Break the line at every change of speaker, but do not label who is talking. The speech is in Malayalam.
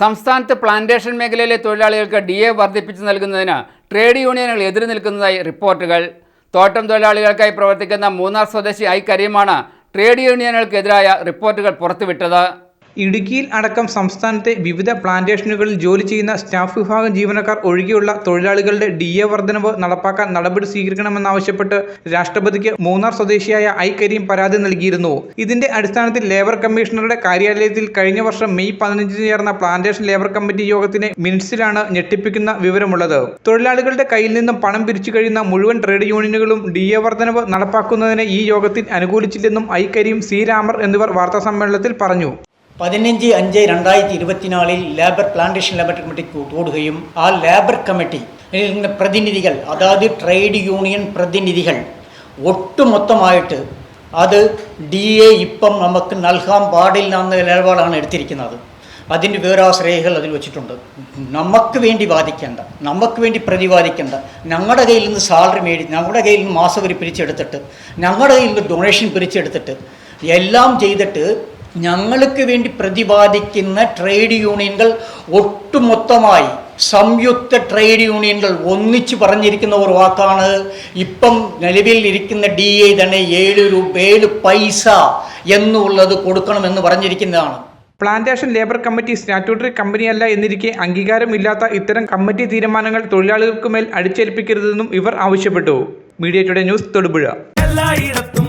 സംസ്ഥാനത്ത് പ്ലാന്റേഷൻ മേഖലയിലെ തൊഴിലാളികൾക്ക് ഡി എ വർദ്ധിപ്പിച്ച് നൽകുന്നതിന് ട്രേഡ് യൂണിയനുകൾ എതിര് നിൽക്കുന്നതായി റിപ്പോർട്ടുകൾ. തോട്ടം തൊഴിലാളികൾക്കായി പ്രവർത്തിക്കുന്ന മൂന്നാർ സ്വദേശി ഐ കരീമാണ് ട്രേഡ് യൂണിയനുകൾക്കെതിരായ റിപ്പോർട്ടുകൾ പുറത്തുവിട്ടത്.
ഇടുക്കിയിൽ അടക്കം സംസ്ഥാനത്തെ വിവിധ പ്ലാന്റേഷനുകളിൽ ജോലി ചെയ്യുന്ന സ്റ്റാഫ് വിഭാഗം ജീവനക്കാർ ഒഴികെയുള്ള തൊഴിലാളികളുടെ ഡി എ വർധനവ് നടപ്പാക്കാൻ നടപടി സ്വീകരിക്കണമെന്നാവശ്യപ്പെട്ട് രാഷ്ട്രപതിക്ക് മൂന്നാർ സ്വദേശിയായ ഐ കരീം പരാതി നൽകിയിരുന്നു. ഇതിന്റെ അടിസ്ഥാനത്തിൽ ലേബർ കമ്മീഷണറുടെ കാര്യാലയത്തിൽ കഴിഞ്ഞ വർഷം മെയ് പതിനഞ്ചിന് ചേർന്ന പ്ലാന്റേഷൻ ലേബർ കമ്മിറ്റി യോഗത്തിന്റെ മിനിറ്റ്സിലാണ് ഞെട്ടിപ്പിക്കുന്ന വിവരമുള്ളത്. തൊഴിലാളികളുടെ കയ്യിൽ നിന്നും പണം പിരിച്ചു കഴിയുന്ന മുഴുവൻ ട്രേഡ് യൂണിയനുകളും ഡി എ വർധനവ് നടപ്പാക്കുന്നതിന് ഈ യോഗത്തിൽ അനുകൂലിച്ചില്ലെന്നും ഐ കരീം സി രാമർ എന്നിവർ വാർത്താസമ്മേളനത്തിൽ പറഞ്ഞു.
പതിനഞ്ച് അഞ്ച് രണ്ടായിരത്തി ഇരുപത്തിനാലിൽ ലേബർ പ്ലാന്റേഷൻ ലേബർ കമ്മിറ്റി കൂടുകയും ആ ലേബർ കമ്മിറ്റി പ്രതിനിധികൾ അതായത് ട്രേഡ് യൂണിയൻ പ്രതിനിധികൾ ഒട്ടുമൊത്തമായിട്ട് അത് ഡി എ ഇപ്പം നമുക്ക് നൽകാൻ പാടില്ല എന്ന നിലപാടാണ് എടുത്തിരിക്കുന്നത്. അതിന്റെ വിവരാശ്രയകൾ അതിൽ വെച്ചിട്ടുണ്ട്. നമുക്ക് വേണ്ടി വാദിക്കേണ്ട നമുക്ക് വേണ്ടി പ്രതിവാദിക്കേണ്ട ഞങ്ങളുടെ കയ്യിൽ നിന്ന് സാലറി മേടി ഞങ്ങളുടെ കയ്യിൽ നിന്ന് മാസവരി പിരിച്ചെടുത്തിട്ട് ഞങ്ങളുടെ കയ്യിൽ നിന്ന് ഡൊണേഷൻ പിരിച്ചെടുത്തിട്ട് എല്ലാം ചെയ്തിട്ട് ഞങ്ങൾക്ക് വേണ്ടി പ്രതിപാദിക്കുന്ന ട്രേഡ് യൂണിയനുകൾ ഒട്ടുമൊത്തമായി സംയുക്ത ട്രേഡ് യൂണിയനുകൾ ഒന്നിച്ച് പറഞ്ഞിരിക്കുന്ന ഒരു വാക്കാണ്. ഇപ്പം നിലവിൽ ഇരിക്കുന്ന ഡി എ തന്നെ ഏഴ് രൂപ ഏഴ് പൈസ എന്നുള്ളത് കൊടുക്കണമെന്ന് പറഞ്ഞിരിക്കുന്നതാണ്.
പ്ലാന്റേഷൻ ലേബർ കമ്മിറ്റി സ്റ്റാറ്റ്യൂട്ടറി കമ്പനിയല്ല എന്നിരിക്കെ അംഗീകാരമില്ലാത്ത ഇത്തരം കമ്മിറ്റി തീരുമാനങ്ങൾ തൊഴിലാളികൾക്ക് മേൽ അടിച്ചേൽപ്പിക്കരുതെന്നും ഇവർ ആവശ്യപ്പെട്ടു. Media today news Thodupuzha.
എല്ലായിടത്തും